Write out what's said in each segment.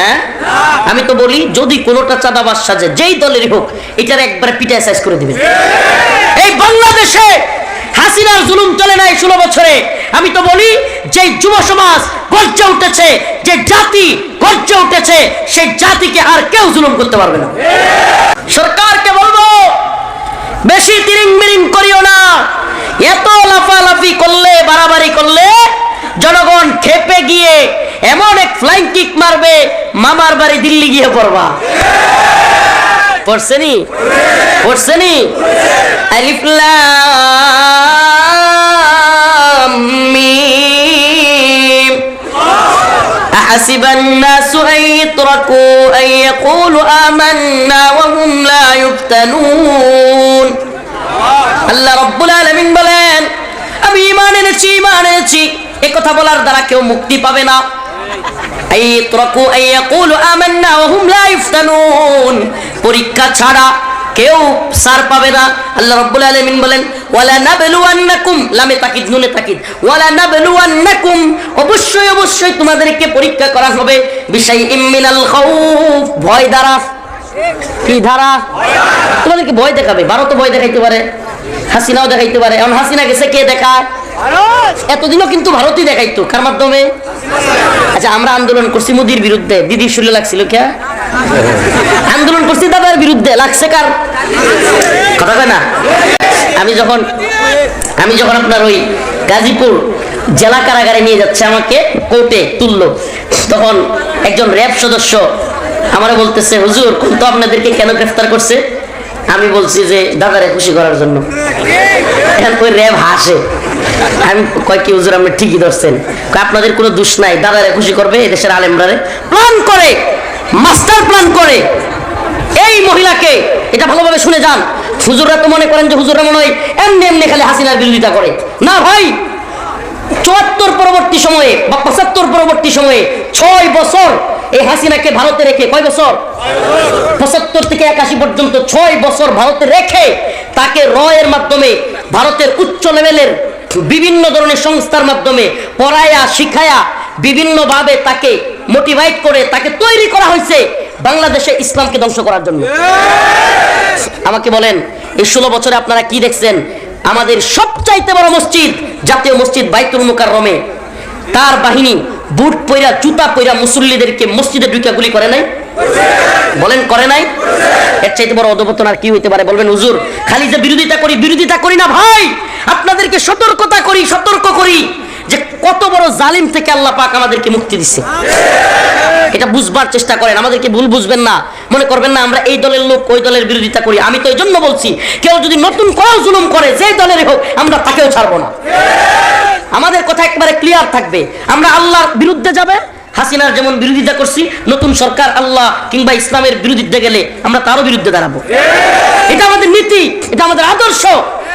হ্যাঁ? আমি তো বলি, যদি কোনোটা চাঁদাবাজ সাজে, যেই দলেরই হোক, এটার একবার পিটায় সাইজ করে দিবেন এই বাংলাদেশে হাসিনার জুলুম চলে নাই ষোলো বছরে। আমি তো বলি যে যুব সমাজ গর্জে উঠেছে, যে জাতি গর্জে উঠেছে, সেই জাতিকে আর কেউ জুলুম করতে পারবে না। সরকারকে বলব, বেশি তিরিং মিরিং করিও না। এত লাফালাফি করলে, বাড়াবাড়ি করলে, জনগণ খেপে গিয়ে এমন এক ফ্লাইং কিক মারবে মামার বাড়ি দিল্লি গিয়ে পড়বা পড়ছেনি পড়ছেনি আলিফ লাম মিম أحسب الناس أن يتركوا أن يقولوا آمنا وهم لا يفتنون আল্লাহ রব্বুল আলামিন বলেন আমি ঈমান এনেছি ঈমান এনেছি এই কথা বলার দ্বারা কেউ মুক্তি পাবে না পরীক্ষা ছাড়া কেউ সার পাবে না। আল্লাহ রাব্বুল আলামিন বলেন ওয়ালা নাবলুয়ান্নাকুম লামে তাকিদ নুনে তাকিদ ওয়ালা নাবলুয়ান্নাকুম অবশ্যই অবশ্যই তোমাদেরকে পরীক্ষা করা হবে। খাউফ ভয় দ্বারা। কি ধারা? তোমাদেরকে ভয় দেখাবে। ভারতও ভয় দেখাইতে পারে হাসিনাও দেখাইতে পারে। এখন হাসিনা গেছে কে দেখায়? এতদিনও কিন্তু ভারতই দেখাইতো। কার মাধ্যমে? আচ্ছা আমরা আন্দোলন করছি মোদির বিরুদ্ধে। দিদি শুলে লাগছিল কে? আন্দোলন করছি দাদার বিরুদ্ধে। লাগছে কার? কথা কয় না? আমি যখন আমি যখন আপনার ওই গাজীপুর জেলা কারাগারে নিয়ে যাচ্ছে আমাকে, কোর্টে তুললো, তখন একজন র্যাব সদস্য আমারে বলতেছে, হুজুর তো আপনাদেরকে কেন গ্রেফতার করছে? আমি বলছি যে, দাদারে খুশি করার জন্য। ওই র্যাব হাসে। আমি কয় কি আপনি ঠিকই ধরছেন। আপনাদের কোনো দোষ নাই, দাদারে খুশি করবে, এদেশের আলেমরারে প্ল্যান করে, মাস্টার প্ল্যান করে। এই মহিলাকে, এটা ভালোভাবে শুনে যান। হুজুররা তো মনে করেন যে হুজুররা মনে হয় এমনি এমনি খালি হাসিনার বিরোধিতা করে। না ভাই, চুয়াত্তর পরবর্তী সময়ে বা পঁচাত্তর পরবর্তী সময়ে ছয় বছর এই হাসিনাকে ভারতে রেখে, কয় বছর? পঁচাত্তর থেকে একাশি পর্যন্ত ছয় বছর ভারতে রেখে তাকে রয়ের মাধ্যমে ভারতের উচ্চ লেভেলের বিভিন্ন ধরনের সংস্থার মাধ্যমে পড়ায়া, শিখায়া বিভিন্নভাবে তাকে মোটিভেট করে তাকে তৈরি করা হয়েছে বাংলাদেশে ইসলামকে ধ্বংস করার জন্য। আমাকে বলেন, এই ষোলো বছরে আপনারা কি দেখছেন? আমাদের সবচাইতে বড় মসজিদ, জাতীয় মসজিদ বাইতুল মুকাররমে। তার বাহিনী বুট পইরা, জুতা পইরা মুসল্লিদেরকে মসজিদে ঢুকা গুলি করে নাই? বলেন, করে নাই? এর চাইতে বড় অধপতন আর কি হইতে পারে? বলবেন, হুজুর, খালি যে বিরোধিতা করি বিরোধিতা করি না ভাই। আপনাদেরকে সতর্কতা করি, সতর্ক করি যে কত বড় জালিম থেকে আল্লাহ পাক আমাদেরকে মুক্তি দিচ্ছে এটা বুঝবার চেষ্টা করেন, আমাদেরকে ভুল বুঝবেন না। মনে করবেন না, আমরা এই দলের লোক, ওই দলের বিরোধিতা করি। আমি তো এই জন্য বলছি, কেউ যদি নতুন করেও জুলুম করে, যে দলের হোক, আমরা তাকেও ছাড়বো না। আমাদের কথা একবারে ক্লিয়ার থাকবে। আমরা আল্লাহর বিরুদ্ধে যাবে হাসিনার যেমন বিরোধিতা করছি, নতুন সরকার, আল্লাহ কিংবা ইসলামের বিরুদ্ধে গেলে আমরা তারও বিরুদ্ধে দাঁড়াবো। এটা আমাদের নীতি, এটা আমাদের আদর্শ।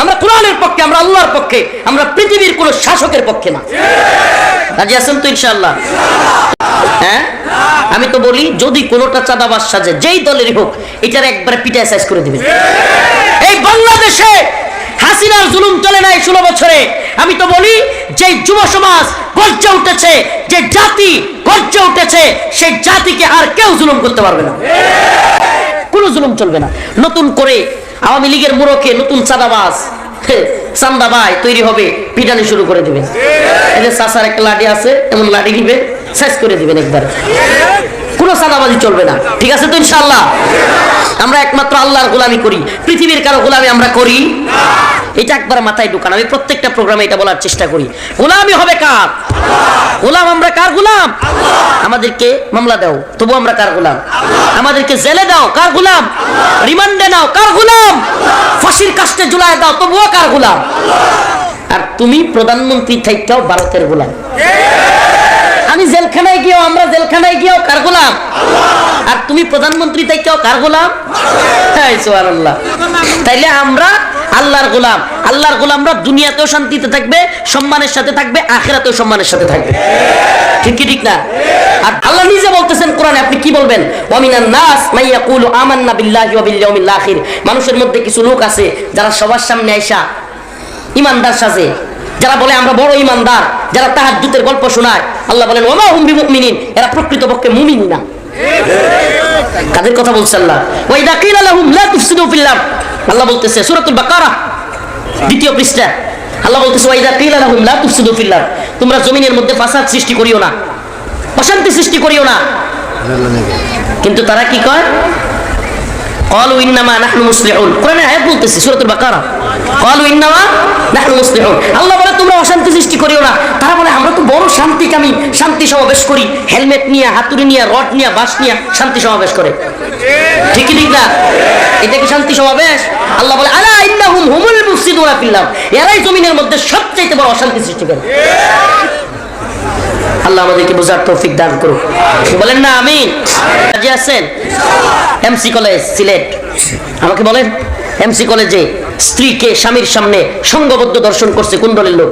আমরা কোরআনের পক্ষে, আমরা আল্লাহর পক্ষে, আমরা পৃথিবীর কোন শাসকের পক্ষে না। রাজি আছেন তো ইনশাআল্লাহ? হ্যাঁ? আমি তো বলি, যদি কোনোটা চাঁদাবাজ সাজে, যেই দলেরই হোক, এটার একবারে পিটায় সাইজ করে দিবেন। এই বাংলাদেশে হাসিনার জুলুম চলে নাই ষোলো বছরে। আমি তো বলি যে যুব সমাজ গর্জে উঠেছে, যে জাতি গর্জে উঠেছে, সেই জাতিকে আর কেউ জুলুম করতে পারবে না। কোনো জুলুম চলবে না। নতুন করে আওয়ামী লীগের মুরকে নতুন চাঁদাবাজ চান্দা ভাই তৈরি হবে, পিটানি শুরু করে দিবেন এই চাষার একটা লাঠি আছে, এমন লাঠি নিবে, শেষ করে দিবেন একবার। কোনো চাঁদাবাজি চলবে না। ঠিক আছে তো ইনশাল্লাহ আমরা একমাত্র আল্লাহর গোলামি করি। পৃথিবীর কারও গোলামি আমরা করি? এটা একবার মাথায় ঢুকান। আমি প্রত্যেকটা প্রোগ্রামে এটা বলার চেষ্টা করি। গোলামি হবে কার? গোলাম আমরা কার গোলাম? আমাদেরকে মামলা দাও। তবু আমরা কার গোলাম? আমাদেরকে জেলে দাও। কার গোলাম? রিমান্ডে নাও। কার গোলাম? ফাঁসির কাস্টে ঝুলায় দাও। তবুও কার গোলাম? আর তুমি প্রধানমন্ত্রী থাইকাও ভারতের গোলাম। আমি জেলখানায় গিয়েও আমরা জেলখানায় গিয়েও কার গোলাম? আর তুমি প্রধানমন্ত্রী থাইকাও কার গোলাম? তাইলে আমরা আল্লাহর গোলাম। আল্লাহর গোলামরা দুনিয়াতেও শান্তিতে থাকবে সম্মানের সাথে থাকবে আখেরাতেও সম্মানের সাথে থাকবে। ঠিক কি ঠিক না? আর আল্লাহ নিজে বলতেছেন কোরআনে আপনি কি বলবেন? ওয়ামিনান নাস মাই ইয়াকুলু আমান্না বিল্লাহি ওয়া বিল ইয়াউমিল আখির। মানুষের মধ্যে কিছু লোক আছে যারা সবার সামনে আইসা ইমানদার সাজে। যারা বলে আমরা বড় ইমানদার, যারা তাহাজ্জুদের গল্প শোনায়, আল্লাহ বলেন, ওমা হুম বিমুমিনিন এরা প্রকৃতপক্ষে মুমিন না। কাদের কথা বলছে আল্লাহ ওয়াইদা কিলা লাহুম লা তুফসিদু ফিল আল্লাহ বলতেছে, সূরাতুল বাকারা দ্বিতীয় পৃষ্ঠা। আল্লাহ বলতেছে ওয়াইদা কিলা লাহুম লা তুফসিদু ফিল তোমরা জমিনের মধ্যে ফাসাদ সৃষ্টি করিও না, অশান্তি সৃষ্টি করিও না। কিন্তু তারা কি কয়? قالوا انما نحن مصلحون কোরআনে আয়াত বলতেছে সূরাতুল বাকারা قالوا انما نحن مصلحون আল্লাহ বলে তোমরা অশান্তি সৃষ্টি করিও না তারা বলে আমরা তো বড় শান্তিকামী শান্তি সমাবেশ করি হেলমেট নিয়ে হাতুড়ি নিয়ে রড নিয়ে বাঁশ নিয়ে শান্তি সমাবেশ করে ঠিক কি ঠিক না এটা কি শান্তি সমাবেশ আল্লাহ বলে আলা ইন্নাহুম হুমুল মুফসিদুনা ফিল্লাহ এরাই জমিনের মধ্যে সবচেয়ে বড় অশান্তি সৃষ্টি করে আল্লাহ আমাদেরকে বোঝার তৌফিক দান করুক। বলেন না, আমিন। রাজি আছেন? M C college Sylhet. আমাকে বলেন এমসি কলেজে স্ত্রীকে স্বামীর সামনে সঙ্গবদ্ধ দর্শন করছে কোন দলের লোক?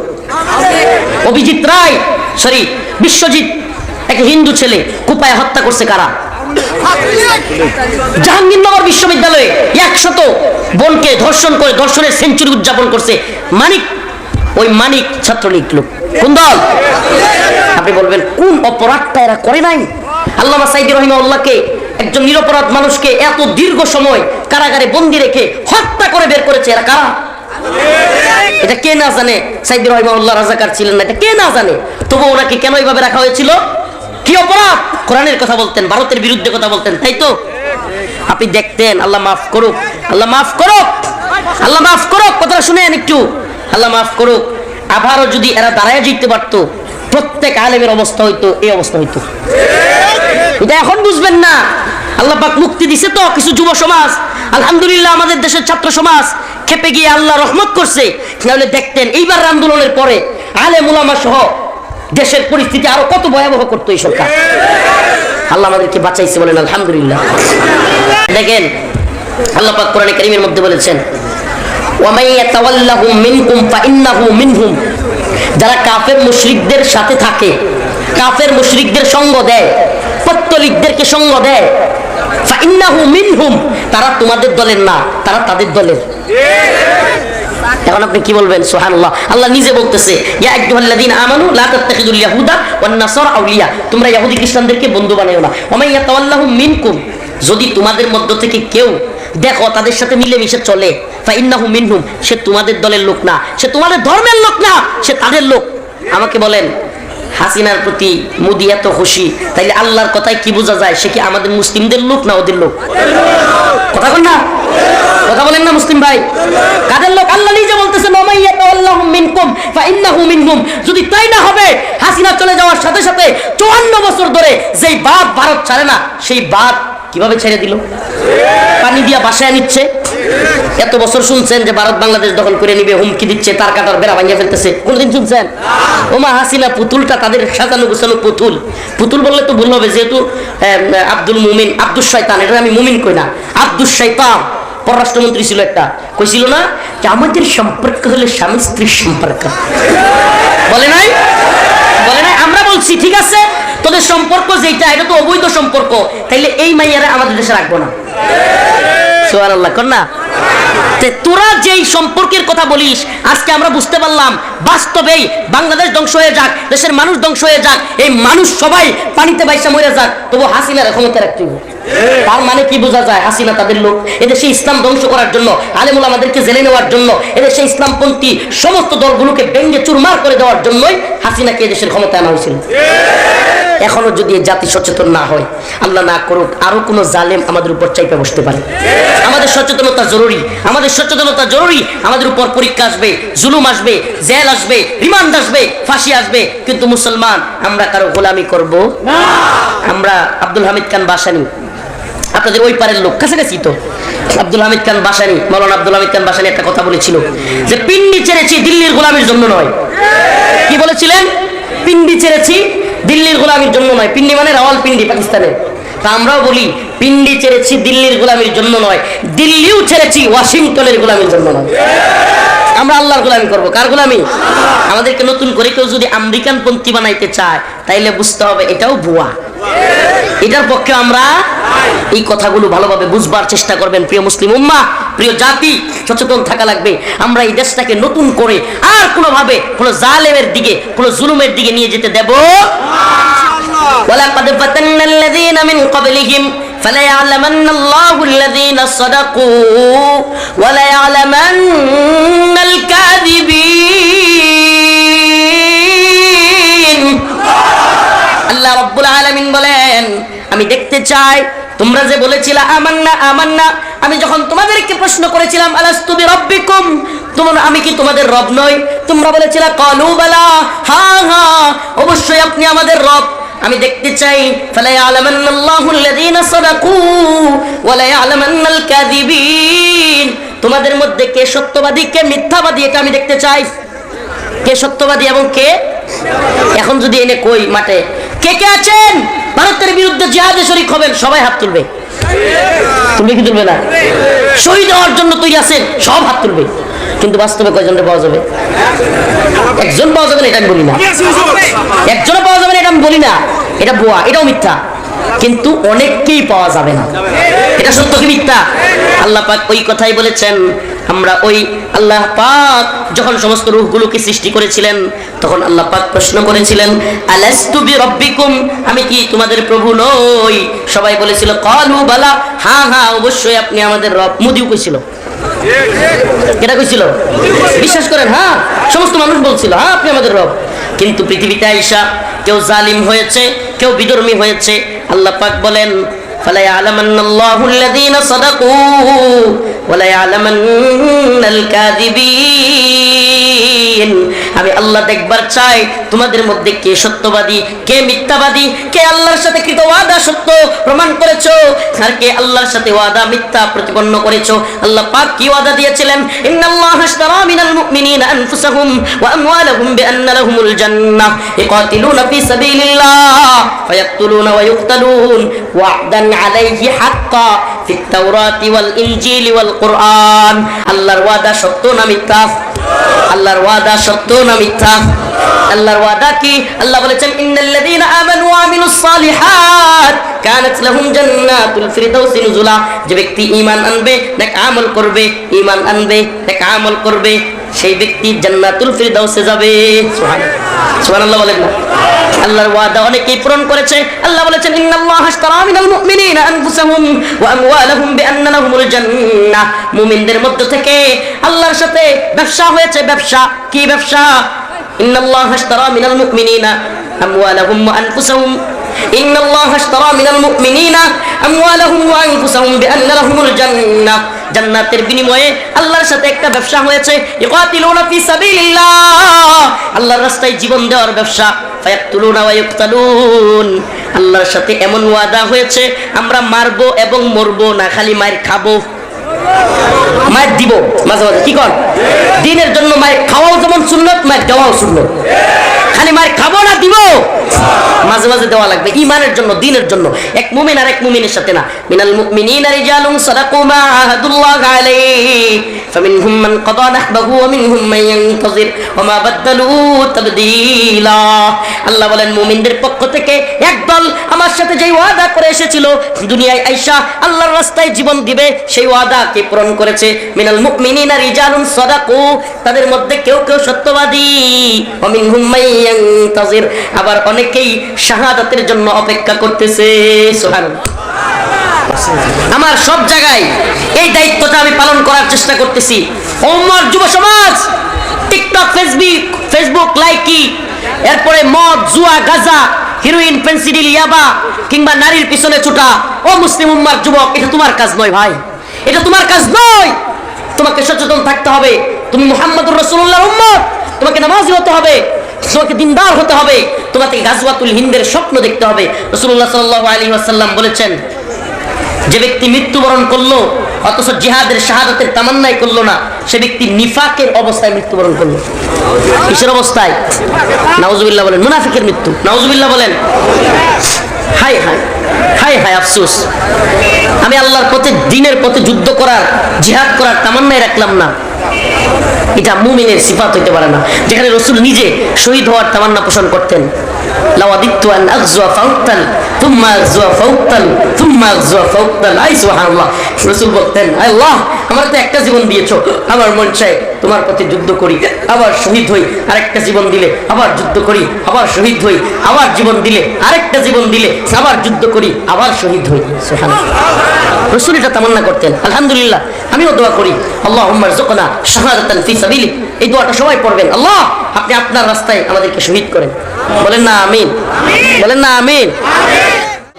অভিজিৎ রায় সরি বিশ্বজিৎ, এক হিন্দু ছেলে কুপায় হত্যা করছে কারা? জাহাঙ্গীরনগর বিশ্ববিদ্যালয়ে একশত বোনকে ধর্ষণ করে, ধর্ষণের সেঞ্চুরি উদযাপন করছে মানিক। ওই মানিক ছাত্রলীগ লোক। কোন দল? আপনি বলবেন, কোন অপরাধটা এরা করে নাই? আল্লামা সাইদি রহিমাউল্লাহকে একজন নিরপরাধ মানুষকে এত দীর্ঘ সময় কারাগারে বন্দি রেখে হত্যা করে বের করেছে এরা কারা? এটা কে না জানে? সাইদি রহিমাউল্লাহ রাজাকার ছিলেন না, এটা কে না জানে? তবু ওনাকে কেন এইভাবে রাখা হয়েছিল? কি অপরাধ? কোরআনের কথা বলতেন, ভারতের বিরুদ্ধে কথা বলতেন, তাই তো? আপনি দেখতেন, আল্লাহ মাফ করুক, আল্লাহ মাফ করুক, আল্লাহ মাফ করুক, কথাটা শুনেন একটু। আল্লাহ মাফ করুক, আবারও যদি এরা দাঁড়ায় জিততে পারতো প্রত্যেক আলেমের অবস্থা হইতো, এই অবস্থা হইতো। এটা এখন বুঝবেন না। আল্লাহ পাক মুক্তি দিছে তো কিছু যুব সমাজ। আলহামদুলিল্লাহ আমাদের দেশের ছাত্র সমাজ খেপে গিয়ে আল্লাহ রহমত করছে। তাহলে দেখতেন, এইবার আন্দোলনের পরে আলে মুলামা সহ দেশের পরিস্থিতি আরও কত ভয়াবহ করতো এই সরকার। আল্লাহ আমাদেরকে বাঁচাইছে বলেন, আলহামদুলিল্লাহ। দেখেন, আল্লাহ পাক কোরআনে কারীমের মধ্যে বলেছেন ওয়ামাই ইয়াতাওয়াল্লাহুম মিনকুম ফাইন্নাহু মিনহুম। যারা কাফের মুশরিকদের সাথে থাকে, কাফের মুশরিকদের সঙ্গ দেয়, পত্তলিকদেরকে সঙ্গ দেয় তারা তোমাদের দলের না, তারা তাদের দলের। এখন আপনি কি বলবেন? সুবহানাল্লাহ। আল্লাহ নিজে বলতেছে তোমরা ইহুদি খ্রিস্টানদেরকে বন্ধু বানায়ো না। যদি তোমাদের মধ্য থেকে কেউ দেখো, তাদের সাথে মিলেমিশে চলে। মিনহুম, সে তোমাদের দলের লোক না। সে তোমাদের ধর্মের লোক না, সে তাদের লোক। আমাকে বলেন, হাসিনার প্রতি মোদি এত খুশি, তাইলে আল্লাহর কথায় কি বোঝা যায়? সে কি আমাদের মুসলিমদের লোক না ওদের লোক? কথা বল না? কথা বলেন না, মুসলিম ভাই। কাদের লোক? আল্লাহ নিজে বলতেছে যদি তাই না হবে, হাসিনা চলে যাওয়ার সাথে সাথে 54 বছর ধরে যেই বাদ ভারত ছাড়ে না, সেই বাদ কীভাবে ছেড়ে দিল? পানি দিয়া বাসায় নিচ্ছে। এত বছর শুনছেন যে ভারত বাংলাদেশ দখল করে নিবে, হুমকি দিচ্ছে, তার কাটার বেড়া ভাঙিয়ে ফেলতেছে। কোনদিন শুনছেন? ওমা হাসিনা পুতুলটা তাদের সাজানো গোছানো পুতুল। পুতুল বললে তো ভুল হবে, যেহেতু আব্দুল মুমিন আব্দুল শয়তান, এটা আমি মুমিন কই না আব্দুল শৈতান পররাষ্ট্রমন্ত্রী ছিল একটা। কইছিল না যে আমাদের সম্পর্ক হলে স্বামী স্ত্রীর সম্পর্ক। বলে নাই? বলে নাই? আমরা বলছি, ঠিক আছে? তোদের সম্পর্ক যেটা এটা তো অবৈধ সম্পর্ক। তাইলে এই মাইয়ারা আমাদের দেশে রাখব না। সোয়ার আল্লাহ কর না? তে তোরা যেই সম্পর্কের কথা বলিস, আজকে আমরা বুঝতে পারলাম, বাস্তবেই বাংলাদেশ ধ্বংস হয়ে যাক, দেশের মানুষ ধ্বংস হয়ে যাক, এই মানুষ সবাই পানিতে বাইসা মরে যাক, তবু হাসিনার ক্ষমতা রাখতে। তার মানে কি বোঝা যায়, হাসিনা তাদের লোক, এদেশে ইসলাম ধ্বংস করার জন্য, আলেমুল আমাদেরকে জেলে নেওয়ার জন্য, এদেশে ইসলামপন্থী সমস্ত দলগুলোকে ব্যঙ্গে চুরমার করে দেওয়ার জন্যই হাসিনাকে এদেশের ক্ষমতা আনা হয়েছিল এখনও যদি জাতি সচেতন না হয়, আল্লাহ না করুক, আরও কোনো জালেম আমাদের উপর চাইপে বসতে পারে আমাদের সচেতনতা জরুরি, আমাদের সচেতনতা জরুরি। আমাদের উপর পরীক্ষা আসবে জুলুম আসবে জেল আসবে রিমান্ড আসবে ফাঁসি আসবে। কিন্তু মুসলমান আমরা কারও গোলামি করব? আমরা আব্দুল হামিদ খান বাসানি। আপনাদের ওই পারের লোক কাছাকাছি তো। আব্দুল হামিদ খান বাসানি মৌলানা আব্দুল হামিদ খান বাসানি একটা কথা বলেছিল যে পিন্ডি ছেড়েছি দিল্লির গোলামির জন্য নয়। কি বলেছিলেন? পিন্ডি ছেড়েছি দিল্লির গোলামির জন্য নয়। পিন্ডি মানে রাওয়াল পিন্ডি পাকিস্তানে তা আমরাও বলি পিন্ডি ছেড়েছি দিল্লির গোলামির জন্য নয় দিল্লিও ছেড়েছি ওয়াশিংটনের গোলামির জন্য নয়। আমরা আল্লাহর গোলামি করব। কার গোলামি? আমাদেরকে নতুন করে কেউ যদি আমেরিকান পন্থী বানাইতে চায় তাইলে বুঝতে হবে এটাও ভুয়া। এটার পক্ষে আমরা এই কথাগুলো ভালোভাবে বুঝবার চেষ্টা করবেন প্রিয় মুসলিম উম্মা প্রিয় জাতি সচেতন থাকা লাগবে। আমরা এই দেশটাকে নতুন করে আর কোনোভাবে কোনো জালেমের দিকে কোনো জুলুমের দিকে নিয়ে যেতে দেব ওয়ালাকাদ ফাতান্নাল মিন ক্বাবলিহিম। فليعلمن الله الذين صدقوا وليعلمن الكاذبين আল্লাহ রব্বুল আলামিন বলেন আমি দেখতে চাই তোমরা যে বলেছিলা আমান্না আমান্না আমি যখন তোমাদেরকে প্রশ্ন করেছিলাম আলাস্তু বিরাব্বিকুম তোমরা আমি কি তোমাদের রব নই তোমরা বলেছিলা কালু বালা হ্যাঁ হ্যাঁ অবশ্যই আপনি আমাদের রব আমি দেখতে চাই ফালা ইয়ালামান্নাল্লাহু তোমাদের মধ্যে কে সত্যবাদী, কে মিথ্যাবাদী, এটা আমি দেখতে চাই। কে সত্যবাদী এবং কে? এখন যদি এনে কই মাঠে, কে কে আছেন? ভারতের বিরুদ্ধে জিহাদে শরিক হবেন, সবাই হাত তুলবে। তুলবে কি তুলবে না? শহীদ হওয়ার জন্য তুই আছেন, সব হাত তুলবে। কিন্তু বাস্তবে কয়জনটা পাওয়া যাবে? একজন পাওয়া যাবে না, এটা আমি বলি না। একজনও পাওয়া যাবে না, এটা আমি বলি না। এটা বোয়া এটাও মিথ্যা। কিন্তু অনেককেই পাওয়া যাবে না। এটা সত্য কি মিথ্যা। আল্লাহ পাক ওই কথাই বলেছেন, আমরা ওই আল্লাহ পাক যখন সমস্ত রূহগুলোকে সৃষ্টি করেছিলেন, তখন আল্লাহ পাক প্রশ্ন করেছিলেন, আলাস্তু বিরাব্বিকুম? আমি কি তোমাদের প্রভু নই? সবাই বলেছিল, কালু, বালা। হ্যাঁ হ্যাঁ অবশ্যই আপনি আমাদের রব, মুদিও কইছিল এটা কইছিল? বিশ্বাস করেন হ্যাঁ? সমস্ত মানুষ বলছিল হ্যাঁ আপনি আমাদের রব। কিন্তু পৃথিবীতে আইসা কেউ জালিম হয়েছে, কেউ বিধর্মী হয়েছে। আল্লাহ পাক বলেন সাদাকু আমি আল্লাহ দেখবার চাই, তোমাদের মধ্যে কে সত্যবাদী, কে মিথ্যাবাদী, কে আল্লাহর সাথে কৃত ওয়াদা সত্য প্রমাণ করেছ, আর কে আল্লাহর সাথে ওয়াদা মিথ্যা প্রতিপন্ন করেছ। আল্লাহ পাক কি ওয়াদা দিয়েছিলেন? ইন্নাল্লাহ আশতারা মিনাল মুমিনিনা আনফুসাহুম ওয়া আমওয়ালাহুম বিআন্না লাহুমুল জান্নাহ। ইকাতিলুনা ফি সাবিলিল্লাহ, ফায়াকতুলুনা ওয়া ইউকতালুন ওয়া'দান আলাইহি হাক্কা ফিত তাওরাতি ওয়াল ইনজিলি ওয়াল কুরআন আল্লাহর ওয়াদা সত্য না মিথ্যা? আল্লাহর ওয়াদা সত্য না মিথ্যা? আল্লাহর ওয়াদা কি? আল্লাহ বলেছেন, ইন্নাল্লাযীনা আমানু ওয়া আমিলুস সালিহাত কানাত লাহুম জান্নাতুল ফিরদাউস নুজুলা। যে ব্যক্তি ঈমান আনবে, নেক আমল করবে, ঈমান আনবে, নেক আমল করবে, সেই ব্যক্তি জান্নাতুল ফিরদাউসে যাবে। সুবহানাল্লাহ সুবহানাল্লাহ বলেন। মিনাল মুমিনিনা আনফুসাহুম ওয়া আমওয়ালাহুম বিআন্না লাহুমুল জান্নাহ। মুমিনদের মধ্য থেকে আল্লাহর সাথে ব্যবসা হয়েছে। ব্যবসা? কি ব্যবসা? ইন্নাল্লাহ আশতারা মিনাল মুমিনিনা আমওয়ালাহুম ওয়া আনফুসাহুম إن الله اشترى من المؤمنين أموالهم وأنفسهم بأن لهم الجنة জান্নাতের বিনিময়ে আল্লাহর সাথে একটা ব্যবসা হয়েছে ইকাতিলুনা ফি সাবিলিল্লাহ আল্লাহর রাস্তায় জীবন দেওয়ার ব্যবসা ফায়াকতুলুনা ওয়া ইউকতালুন আল্লাহর সাথে এমন ওয়াদা হয়েছে আমরা মারবো এবং মরবো না খালি মায়ের খাবো মায়ের দিব মাঝে মাঝে কি কর দিনের জন্য মায়ের খাওয়াও যেমন সুন্নত মায়ের দেওয়াও সুন্নত খালি মায়ের খাব না দিব? মাঝে মাঝে দেওয়া লাগবে ইমানের জন্য, দিনের জন্য। এক মুমিন আর এক মুমিনের সাথে না। মিনাল মুমিনিনা রিজালুন সাদাকু মা আহাদুল্লাহ আলাইহি। ফামিনহুম মান কাদা নাহবাহু ওয়া মিনহুম মান ইয়ানতাজির ওয়া মা বাদদালু তাবদীলা। আল্লাহ বলেন, মুমিনদের পক্ষ থেকে একদল আমার সাথে যেই ওয়াদা করে এসেছিল, দুনিয়ায় আয়শা আল্লাহর রাস্তায় জীবন দিবে, সেই ওয়াদাকে পূরণ করেছে? মিনাল মুমিনিনা রিজালুন সাদাকু। তাদের মধ্যে কেউ কেউ সত্যবাদী। ওয়া মিনহুম মান ইয়ানতাজির আবার অনেকেই শাহাদাতের জন্য অপেক্ষা করতেছে আমার সব জায়গায় এই দায়িত্বটা আমি পালন করার চেষ্টা করতেছি। ওমর যুব সমাজ টিকটক ফেসবুক ফেসবুক লাইকি এরপরে মদ, জুয়া, গাজা হিরোইন পেন্সিডিল ইয়াবা, কিংবা নারীর পিছনে ছুটা। ও মুসলিম উম্মার যুবক, এটা তোমার কাজ নয় ভাই। এটা তোমার কাজ নয়। তোমাকে সচেতন থাকতে হবে। তুমি মুহাম্মদুর রসুল্লাহ উম্মত। তোমাকে নামাজি হতে হবে। তোমাকে দিনদার হতে হবে। তোমাকে গাজওয়াতুল হিন্দের স্বপ্ন দেখতে হবে। রাসূলুল্লাহ সাল্লাল্লাহু আলাইহি ওয়াসাল্লাম বলেছেন, যে ব্যক্তি মৃত্যুবরণ করল, অথচ জিহাদের শাহাদাতের তামান্নাই করল না, সে ব্যক্তি নিফাকের অবস্থায় মৃত্যুবরণ করল। কিসের অবস্থায়? নাউজুবিল্লাহ বলেন, মুনাফিকের মৃত্যু। নাউজুবিল্লাহ বলেন হাই হাই হাই হাই আফসোস। আমি আল্লাহর পথে, দিনের পথে যুদ্ধ করার, জিহাদ করার তামান্নাই রাখলাম না। এটা মুমিনের সিফাত হইতে পারে না। যেখানে রসুল নিজে শহীদ হওয়ার তামান্না পোষণ করতেন। আবার হই জীবন দিলে আবার জীবন দিলে আরেকটা জীবন দিলে আবার যুদ্ধ করি, আবার শহীদ হই। রসুল এটা তামান্না করতেন। আলহামদুলিল্লাহ, আমিও দোয়া করি। সাবিলি এই দোয়াটা সবাই পড়বেন আল্লাহ আপনি আপনার রাস্তায় আমাদেরকে শহীদ করেন বলেন না আমিন বলেন না আমিন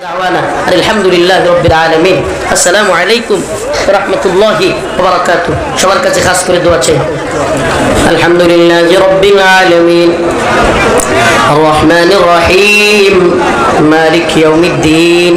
دعوانا أن الحمد لله رب العالمين السلام عليكم ورحمة الله وبركاته সবার কাছে খাস করে দোয়া চাই الحمد لله رب العالمين الرحمن الرحيم مالك يوم الدين